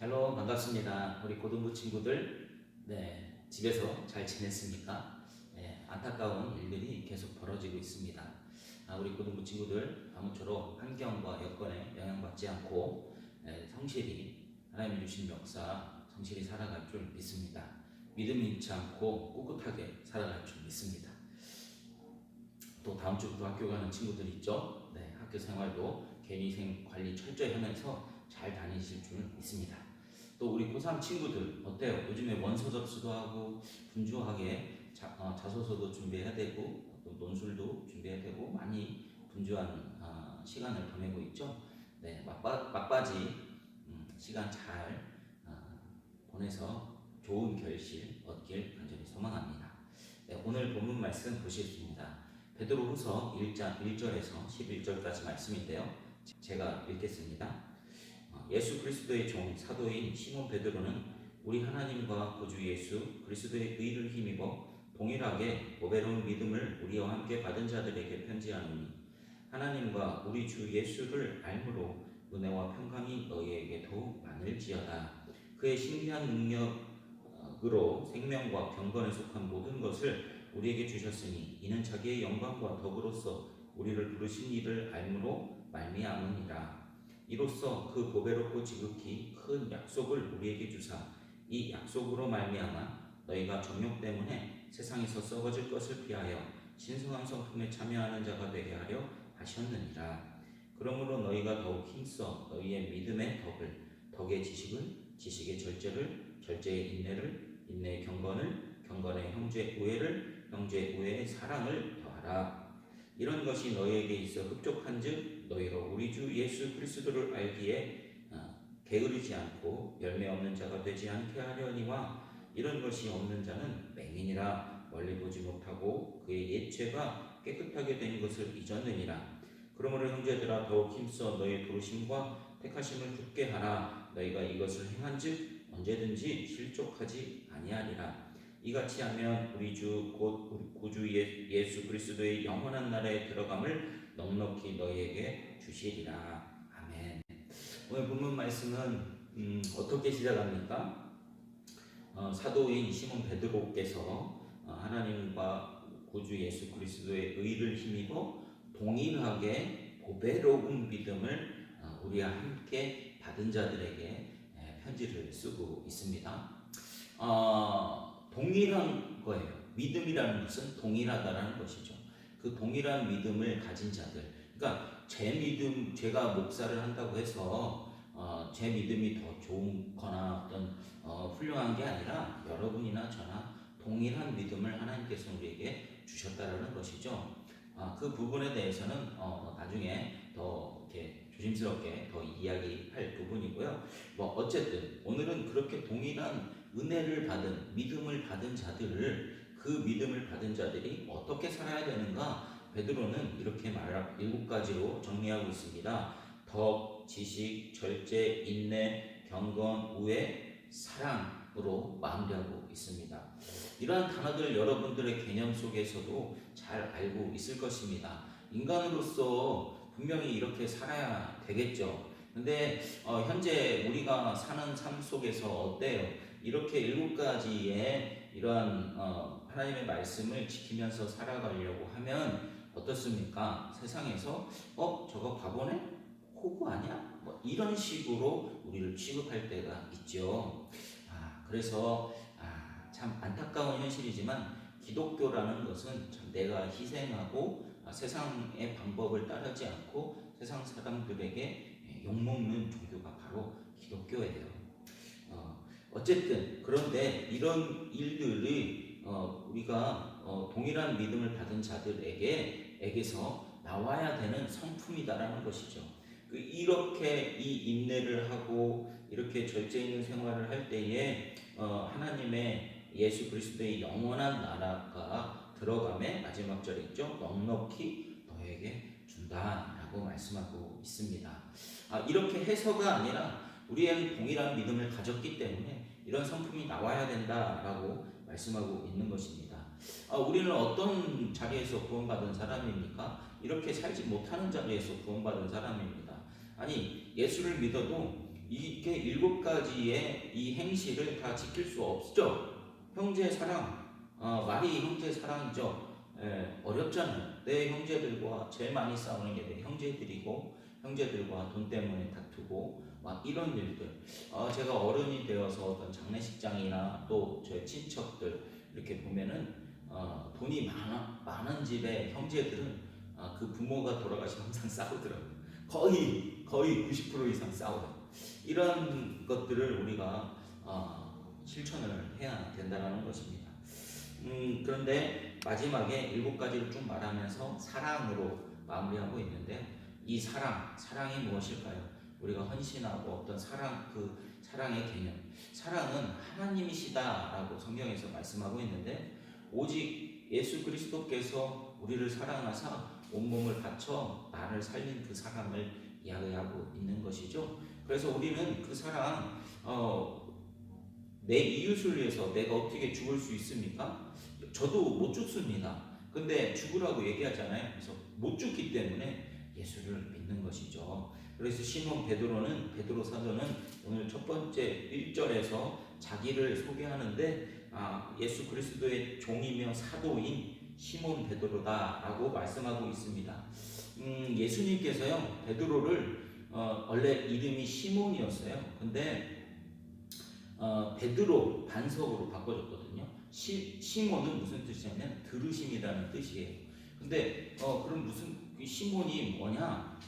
샬롬 반갑습니다. 우리 고등부 친구들 네 집에서 잘 지냈습니까? 네, 안타까운 일들이 계속 벌어지고 있습니다. 아, 우리 고등부 친구들 아무쪼록 환경과 여건에 영향받지 않고 네, 성실히 하나님이 주신 역사 성실히 살아갈 줄 믿습니다. 믿음이 잃지 않고 꿋꿋하게 살아갈 줄 믿습니다. 또 다음 주부터 학교 가는 친구들 있죠? 네, 학교 생활도 개인위생 관리 철저히 하면서 잘 다니실 줄 믿습니다. 또 우리 고3 친구들 어때요? 요즘에 원서 접수도 하고 분주하게 자, 어, 자소서도 준비해야 되고 또 논술도 준비해야 되고 많이 분주한 어, 시간을 보내고 있죠. 네, 막바, 막바지 음, 시간 잘 어, 보내서 좋은 결실 얻길 간절히 소망합니다. 네, 오늘 본문 말씀 보시겠습니다. 베드로후서 1장 1절에서 11절까지 말씀인데요. 제가 읽겠습니다. 어, 예수 그리스도의 종 사도인 시몬 베드로는 우리 하나님과 구주 예수 그리스도의 의를 힘입어 동일하게 보배로운 믿음을 우리와 함께 받은 자들에게 편지하노니 하나님과 우리 주 예수를 알므로 은혜와 평강이 너희에게 더욱 많을지어다. 그의 신비한 능력으로 생명과 경건에 속한 모든 것을 우리에게 주셨으니 이는 자기의 영광과 덕으로서 우리를 부르신 이를 알므로 말미암으니라. 이로써 그 보배롭고 지극히 큰 약속을 우리에게 주사 이 약속으로 말미암아 너희가 정욕 때문에 세상에서 썩어질 것을 피하여 신성한 성품에 참여하는 자가 되게 하려 하셨느니라. 그러므로 너희가 더욱 힘써 너희의 믿음의 덕을 덕의 지식을 지식의 절제를 절제의 인내를 인내의 경건을 경건의 형제의 우애를 형제의 우애의 사랑을 더하라. 이런 것이 너희에게 있어 흡족한즉 너희가 우리 주 예수 그리스도를 알기에 어, 게으르지 않고 열매 없는 자가 되지 않게 하려니와 이런 것이 없는 자는 맹인이라 멀리 보지 못하고 그의 옛죄가 깨끗하게 된 것을 잊었느니라. 그러므로 형제들아 더욱 힘써 너희 부르심과 택하심을 굳게 하라. 너희가 이것을 행한즉 언제든지 실족하지 아니하리라. 이같이 하면 우리 주 곧 구주 예- 예수 그리스도의 영원한 나라에 들어감을 넉넉히 너희에게 주시리라. 아멘. 오늘 본문 말씀은 음, 어떻게 시작합니까? 어, 사도인 시몬 베드로께서 어, 하나님과 구주 예수 그리스도의 의를 힘입어 동일하게 보배로운 믿음을 어, 우리와 함께 받은 자들에게 예, 편지를 쓰고 있습니다. 어, 동일한 거예요. 믿음이라는 것은 동일하다라는 것이죠. 그 동일한 믿음을 가진 자들. 그러니까 제 믿음, 제가 목사를 한다고 해서 어, 제 믿음이 더 좋거나 어떤 어, 훌륭한 게 아니라 여러분이나 저나 동일한 믿음을 하나님께서 우리에게 주셨다라는 것이죠. 아, 그 부분에 대해서는 어, 나중에 더 이렇게 조심스럽게 더 이야기할 부분이고요. 뭐 어쨌든 오늘은 그렇게 동일한 은혜를 받은 믿음을 받은 자들을 그 믿음을 받은 자들이 어떻게 살아야 되는가 베드로는 이렇게 말 일곱 가지로 정리하고 있습니다. 덕, 지식, 절제, 인내, 경건, 우애, 사랑으로 마무리하고 있습니다. 이러한 단어들 여러분들의 개념 속에서도 잘 알고 있을 것입니다. 인간으로서 분명히 이렇게 살아야 되겠죠. 근데 어, 현재 우리가 사는 삶 속에서 어때요? 이렇게 일곱 가지의 이러한 어, 하나님의 말씀을 지키면서 살아가려고 하면 어떻습니까? 세상에서 어 저거 바보네? 호구 아니야? 뭐 이런 식으로 우리를 취급할 때가 있죠. 아 그래서 아, 참 안타까운 현실이지만 기독교라는 것은 참 내가 희생하고 아, 세상의 방법을 따르지 않고 세상 사람들에게 예, 욕먹는 종교가 바로 기독교예요. 어, 어쨌든 그런데 이런 일들이 어, 우리가 어, 동일한 믿음을 받은 자들에게 에게서 나와야 되는 성품이다라는 것이죠. 그 이렇게 이 인내를 하고 이렇게 절제 있는 생활을 할 때에 어, 하나님의 예수 그리스도의 영원한 나라가 들어감에 마지막 절에 있죠. 넉넉히 너에게 준다라고 말씀하고 있습니다. 아, 이렇게 해서가 아니라 우리의 동일한 믿음을 가졌기 때문에 이런 성품이 나와야 된다라고 말씀하고 있는 것입니다. 아, 우리는 어떤 자리에서 구원받은 사람입니까? 이렇게 살지 못하는 자리에서 구원받은 사람입니다. 아니 예수를 믿어도 이게 일곱 가지의 이 행실을 다 지킬 수 없죠. 형제 사랑, 어, 말이 형제 사랑이죠. 예, 어렵잖아요. 내 형제들과 제일 많이 싸우는 게 내 형제들이고 형제들과 돈 때문에 다투고 막 이런 일들. 어, 제가 어른이 되어서 어떤 장례식장이나 또 저희 친척들 이렇게 보면은 어, 돈이 많아, 많은 집의 형제들은 어, 그 부모가 돌아가시면 항상 싸우더라고요. 거의 거의 90% 이상 싸워요. 이런 것들을 우리가 어, 실천을 해야 된다는 것입니다. 음, 그런데 마지막에 일곱 가지를 쭉 말하면서 사랑으로 마무리하고 있는데요. 이 사랑, 사랑이 무엇일까요? 우리가 헌신하고 어떤 사랑, 그 사랑의 개념. 사랑은 하나님이시다라고 성경에서 말씀하고 있는데, 오직 예수 그리스도께서 우리를 사랑하사 온몸을 바쳐 나를 살린 그 사랑을 이야기하고 있는 것이죠. 그래서 우리는 그 사랑, 어, 내 이웃을 위해서 내가 어떻게 죽을 수 있습니까? 저도 못 죽습니다. 근데 죽으라고 얘기하잖아요. 그래서 못 죽기 때문에 예수를 믿는 것이죠. 그래서 시몬 베드로는 베드로 사도는 오늘 첫 번째 1절에서 자기를 소개하는데 아, 예수 그리스도의 종이며 사도인 시몬 베드로다라고 말씀하고 있습니다. 음, 예수님께서요 베드로를 어, 원래 이름이 시몬이었어요. 근데 어, 베드로 반석으로 바꿔줬거든요. 시, 시몬은 무슨 뜻이냐면 들으심이라는 뜻이에요. 근데 어, 그럼 무슨 그 시몬이 뭐냐?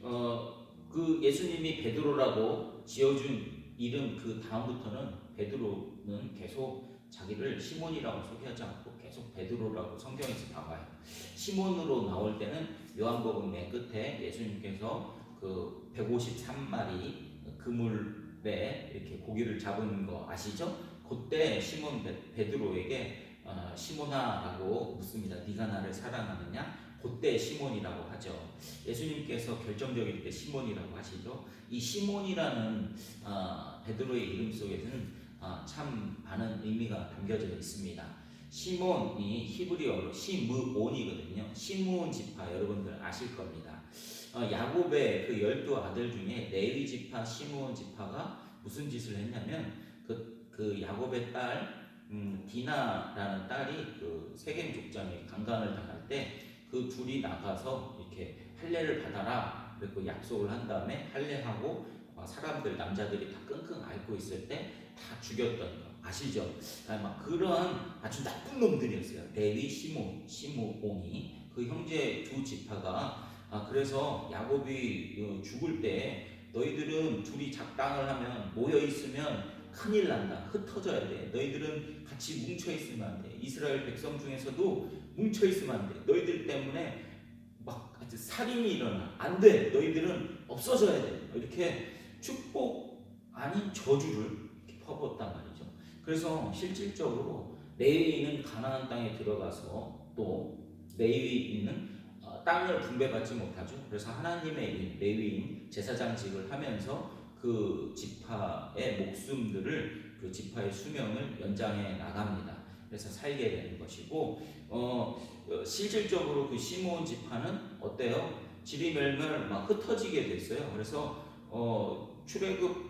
어, 그 예수님이 베드로라고 지어준 이름 그 다음부터는 베드로는 계속 자기를 시몬이라고 소개하지 않고 계속 베드로라고 성경에서 나와요. 시몬으로 나올 때는 요한복음 맨 끝에 예수님께서 그 153마리 그물에 이렇게 고기를 잡은 거 아시죠? 그때 시몬 베- 베드로에게 어, 시몬아라고 묻습니다. 네가 나를 사랑하느냐? 그때 시몬이라고 하죠. 예수님께서 결정적일 때 시몬이라고 하시죠. 이 시몬이라는 어, 베드로의 이름 속에는 어, 참 많은 의미가 담겨져 있습니다. 시몬이 히브리어로 시므온이거든요. 시므온 지파 여러분들 아실 겁니다. 어, 야곱의 그 열두 아들 중에 레위 지파, 시므온 지파가 무슨 짓을 했냐면 그, 그 야곱의 딸 음, 디나라는 딸이 그 세겜 족장에 강간을 당할 때 그 둘이 나가서 이렇게 할례를 받아라 그리고 약속을 한 다음에 할례하고 어, 사람들 남자들이 다 끙끙 앓고 있을 때 다 죽였던 거 아시죠? 아, 막 그런 아주 나쁜 놈들이었어요. 레위 시몬 시므온이 그 형제 두 지파가 아 그래서 야곱이 어, 죽을 때 너희들은 둘이 작당을 하면 모여 있으면 큰일 난다. 흩어져야 돼. 너희들은 같이 뭉쳐 있으면 안 돼. 이스라엘 백성 중에서도 뭉쳐 있으면 안 돼. 너희들 때문에 막 살인이 일어나. 안 돼. 너희들은 없어져야 돼. 이렇게 축복 아닌 저주를 퍼부었단 말이죠. 그래서 실질적으로 레위인은 가나안 땅에 들어가서 또 레위인은 어, 땅을 분배받지 못하죠. 그래서 하나님의 일, 레위인 제사장직을 하면서 그 지파의 목숨들을 그 지파의 수명을 연장해 나갑니다. 그래서 살게 되는 것이고 어, 어, 실질적으로 그 시므온 지파는 어때요? 지리멸멸 막 흩어지게 됐어요. 그래서 어, 출애굽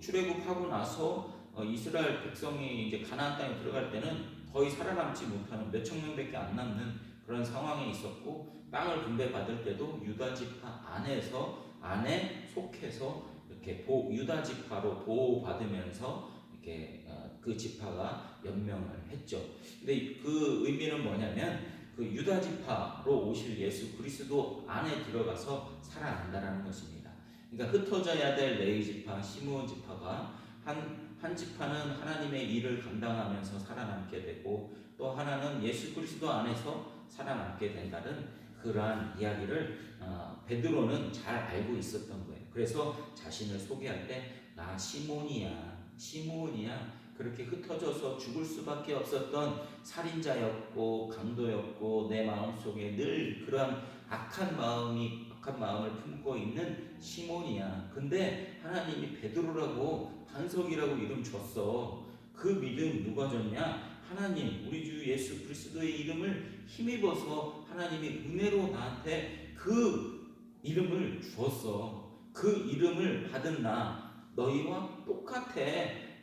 출애굽하고 나서 어, 이스라엘 백성이 이제 가나안 땅에 들어갈 때는 거의 살아남지 못하는 몇천 명밖에 안 남는 그런 상황에 있었고 땅을 분배받을 때도 유다 지파 안에서 안에 속해서 이렇게 보, 유다 지파로 보호받으면서 이렇게 어, 그 지파가 연명을 했죠. 근데 그 의미는 뭐냐면 그 유다 지파로 오실 예수 그리스도 안에 들어가서 살아난다라는 것입니다. 그러니까 흩어져야 될 레위 지파, 시므온 지파가 한 한 지파는 하나님의 일을 감당하면서 살아남게 되고 또 하나는 예수 그리스도 안에서 살아남게 된다는 그러한 이야기를 어, 베드로는 잘 알고 있었던 거예요. 그래서 자신을 소개할 때 나 시몬이야, 시몬이야. 그렇게 흩어져서 죽을 수밖에 없었던 살인자였고 강도였고 내 마음 속에 늘 그러한 악한 마음이 악한 마음을 품고 있는 시몬이야. 근데 하나님이 베드로라고 반석이라고 이름 줬어. 그 믿음 누가 줬냐? 하나님, 우리 주 예수 그리스도의 이름을 힘입어서 하나님이 은혜로 나한테 그 이름을 주었어. 그 이름을 받은 나 너희와 똑같아.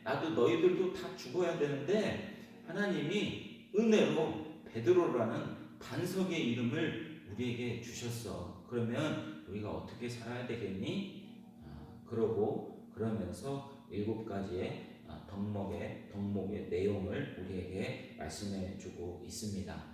나도 너희들도 다 죽어야 되는데 하나님이 은혜로 베드로라는 반석의 이름을 우리에게 주셨어. 그러면 우리가 어떻게 살아야 되겠니? 아, 그러고 그러면서 일곱 가지의 아, 덕목의 덕목의 내용을 우리에게 말씀해 주고 있습니다.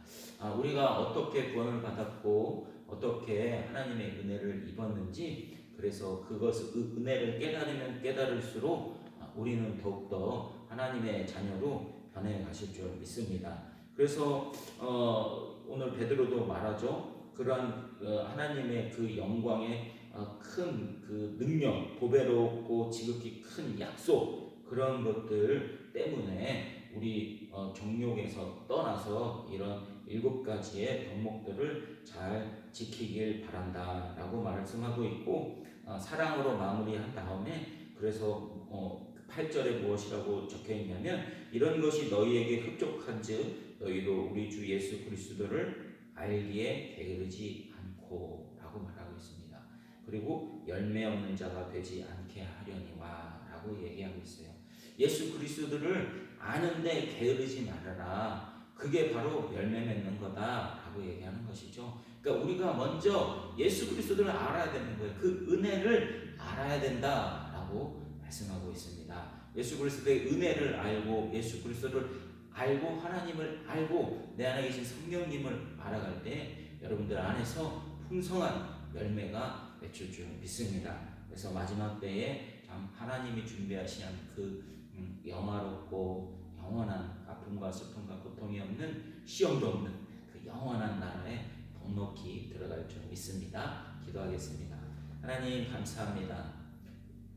아, 우리가 어떻게 구원을 받았고 어떻게 하나님의 은혜를 입었는지 그래서 그것을 그 은혜를 깨달으면 깨달을수록 아, 우리는 더욱더 하나님의 자녀로 변해 가실 줄 믿습니다. 그래서 어, 오늘 베드로도 말하죠. 그러한 어, 하나님의 그 영광의 어, 큰그 능력, 보배롭고 지극히 큰 약속 그런 것들 때문에 우리 어, 정욕에서 떠나서 이런 일곱 가지의 덕목들을 잘 지키길 바란다라고 말씀하고 있고 어, 사랑으로 마무리한 다음에 그래서 어, 8절에 무엇이라고 적혀 있냐면 이런 것이 너희에게 흡족한즉 너희도 우리 주 예수 그리스도를 알기에 게으르지 않고라고 말하고 있습니다. 그리고 열매 없는 자가 되지 않게 하려니와라고 얘기하고 있어요. 예수 그리스도를 아는데 게으르지 말아라. 그게 바로 열매 맺는 거다라고 얘기하는 것이죠. 그러니까 우리가 먼저 예수 그리스도를 알아야 되는 거예요. 그 은혜를 알아야 된다라고 말씀하고 있습니다. 예수 그리스도의 은혜를 알고 예수 그리스도를 알고 하나님을 알고 내 안에 계신 성령님을 알아갈 때 여러분들 안에서 풍성한 열매가 맺힐 줄 믿습니다. 그래서 마지막 때에 참 하나님이 준비하신 그 음, 영화롭고 영원한 아픔과 슬픔과 고통이 없는 시험도 없는 그 영원한 나라에 넉넉히 들어갈 줄 믿습니다. 기도하겠습니다. 하나님 감사합니다.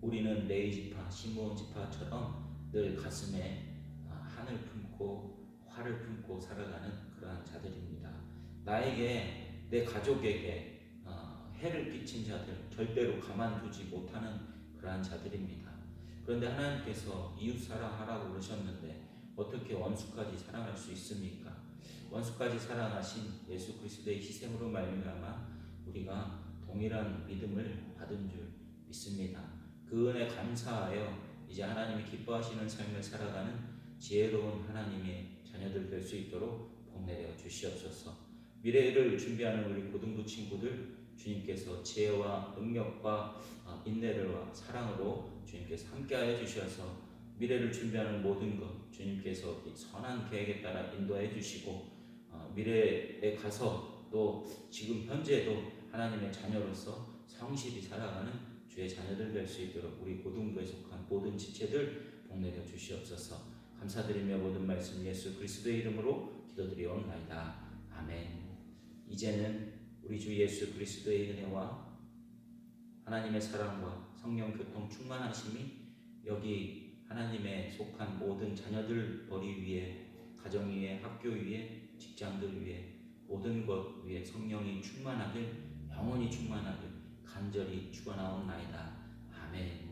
우리는 레이 지파, 시므온 지파처럼 늘 가슴에 아, 한을 품고 화를 품고 살아가는 그러한 자들입니다. 나에게 내 가족에게 어, 해를 끼친 자들 절대로 가만두지 못하는 그러한 자들입니다. 그런데 하나님께서 이웃 사랑하라고 그러셨는데 어떻게 원수까지 사랑할 수 있습니까? 원수까지 사랑하신 예수 그리스도의 희생으로 말미암아 우리가 동일한 믿음을 받은 줄 믿습니다. 그 은혜 감사하여 이제 하나님이 기뻐하시는 삶을 살아가는 지혜로운 하나님의 자녀들 될 수 있도록 복내려 주시옵소서. 미래를 준비하는 우리 고등부 친구들 주님께서 지혜와 능력과 어, 인내를 사랑으로 주님께서 함께하여 주셔서 미래를 준비하는 모든 것 주님께서 이 선한 계획에 따라 인도해 주시고 어, 미래에 가서 또 지금 현재도 하나님의 자녀로서 성실히 살아가는 주의 자녀들 될 수 있도록 우리 고등부에 속한 모든 지체들 복내려 주시옵소서. 감사드리며 모든 말씀 예수 그리스도의 이름으로 기도드리옵나이다. 아멘. 이제는 우리 주 예수 그리스도의 은혜와 하나님의 사랑과 성령 교통 충만하심이 여기 하나님의 속한 모든 자녀들 머리 위에 가정 위에 학교 위에 직장들 위에 모든 것 위에 성령이 충만하길 영원히 충만하길 간절히 축원하옵나이다. 아멘.